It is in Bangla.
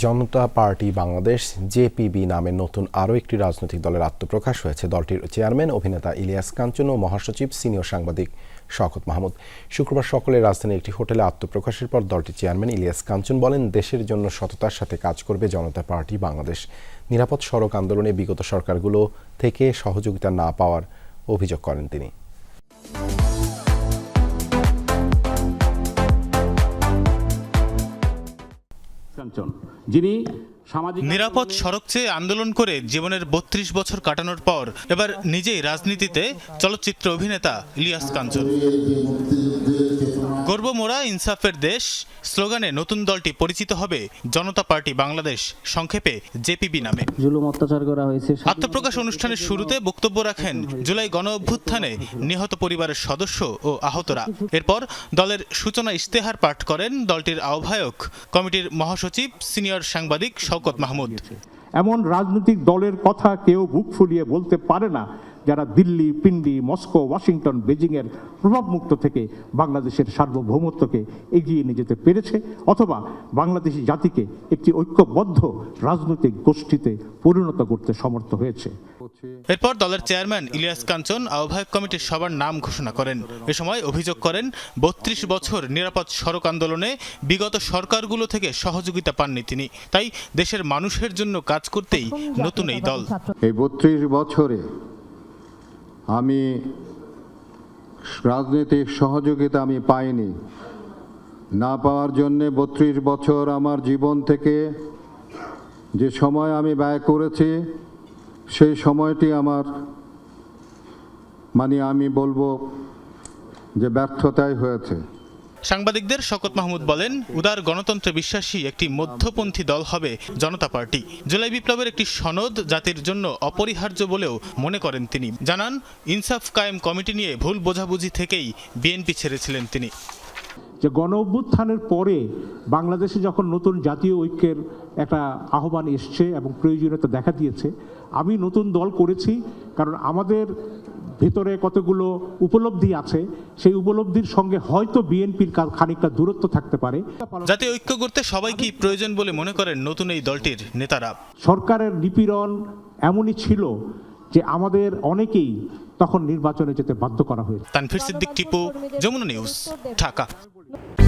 জনতা পার্টি বাংলাদেশ, জেপিবি নামে নতুন আরও একটি রাজনৈতিক দলের আত্মপ্রকাশ হয়েছে। দলটির চেয়ারম্যান, অভিনেতা ইলিয়াস কাঞ্চন ও মহাসচিব, সিনিয়র সাংবাদিক শওকত মাহমুদ। শুক্রবার সকালে রাজধানীর একটি হোটেলে আত্মপ্রকাশের পর দলটির চেয়ারম্যান ইলিয়াস কাঞ্চন বলেন, দেশের জন্য সততার সাথে কাজ করবে জনতা পার্টি বাংলাদেশ। নিরাপদ সড়ক আন্দোলনে বিগত সরকারগুলো থেকে সহযোগিতা না পাওয়ার অভিযোগ করেন তিনি। কাঞ্চন যিনি নিরাপদ সড়ক চেয়ে আন্দোলন করে জীবনের বত্রিশ বছর কাটানোর পর এবার নিজেই রাজনীতিতে চলচ্চিত্র অভিনেতা ইলিয়াস কাঞ্চন। গর্ব মোরা ইনসাফের দেশ স্লোগানে নতুন দলটি পরিচিত হবে জনতা পার্টি বাংলাদেশ সংক্ষেপে জেপিবি নামে। জুলুম অত্যাচার করা হয়েছে আত্মপ্রকাশ অনুষ্ঠানের শুরুতে বক্তব্য রাখেন জুলাই গণ অভ্যুত্থানে নিহত পরিবারের সদস্য ও আহতরা। এরপর দলের সূচনা ইশতেহার পাঠ করেন দলটির আহ্বায়ক কমিটির মহাসচিব সিনিয়র সাংবাদিক শওকত মাহমুদ। এমন রাজনৈতিক দলের কথা কেউ বুক ফুলিয়ে বলতে পারে না, যারা দিল্লি, পিন্ডি, মস্কো, ওয়াশিংটন বেজিংয়ের প্রভাবমুক্ত থেকে বাংলাদেশের সার্বভৌমত্বকে এগিয়ে নিয়ে যেতে পেরেছে, অথবা বাংলাদেশি জাতিকে একটি ঐক্যবদ্ধ রাজনৈতিক গোষ্ঠীতে পরিণত করতে সমর্থ হয়েছে। এরপর দলের চেয়ারম্যান ইলিয়াস কাঞ্চন আহ্বায়ক কমিটির সবার নাম ঘোষণা করেন। এ সময় অভিযোগ করেন বত্রিশ বছর নিরাপদ সড়ক আন্দোলনে বিগত সরকারগুলো থেকে সহযোগিতা পাননি তিনি। তাই দেশের মানুষের জন্য কাজ করতেই নতুন এই দল। এই বত্রিশ বছরে আমি রাজনৈতিক সহযোগিতা আমি পাইনি। না পাওয়ার জন্যে বত্রিশ বছর আমার জীবন থেকে যে সময় আমি ব্যয় করেছি সেই সময়টি আমার মানে আমি বলব যে ব্যর্থতাই হয়েছে। সাংবাদিকদের শকত মাহমুদ বলেন, উদার গণতন্ত্রে বিশ্বাসী একটি মধ্যপন্থী দল হবে জনতা পার্টি। জুলাই বিপ্লবের একটি সনদ জাতির জন্য অপরিহার্য বলেও মনে করেন তিনি। জানান, ইনসাফ কায়েম কমিটি নিয়ে ভুল বোঝাবুঝি থেকেই বিএনপি ছেড়েছিলেন তিনি। যে গণ অভ্যুত্থানের পরে বাংলাদেশে যখন নতুন জাতীয় ঐক্যের একটা আহ্বান এসছে এবং প্রয়োজনীয়তা দেখা দিয়েছে আমি নতুন দল করেছি কারণ আমাদের ভেতরে কতগুলো উপলব্ধি আছে সেই উপলব্ধির সঙ্গে হয়তো বিএনপির খানিকটা দূরত্ব থাকতে পারে। জাতীয় ঐক্য করতে সবাইকেই প্রয়োজন বলে মনে করেন নতুন এই দলটির নেতারা? সরকারের নিপীড়ন এমনই ছিল যে আমাদের অনেকেই তখন নির্বাচনে যেতে বাধ্য করা হয়েছে। তানফির সিদ্দিক টিপু যমুনা নিউজ ঢাকা। No.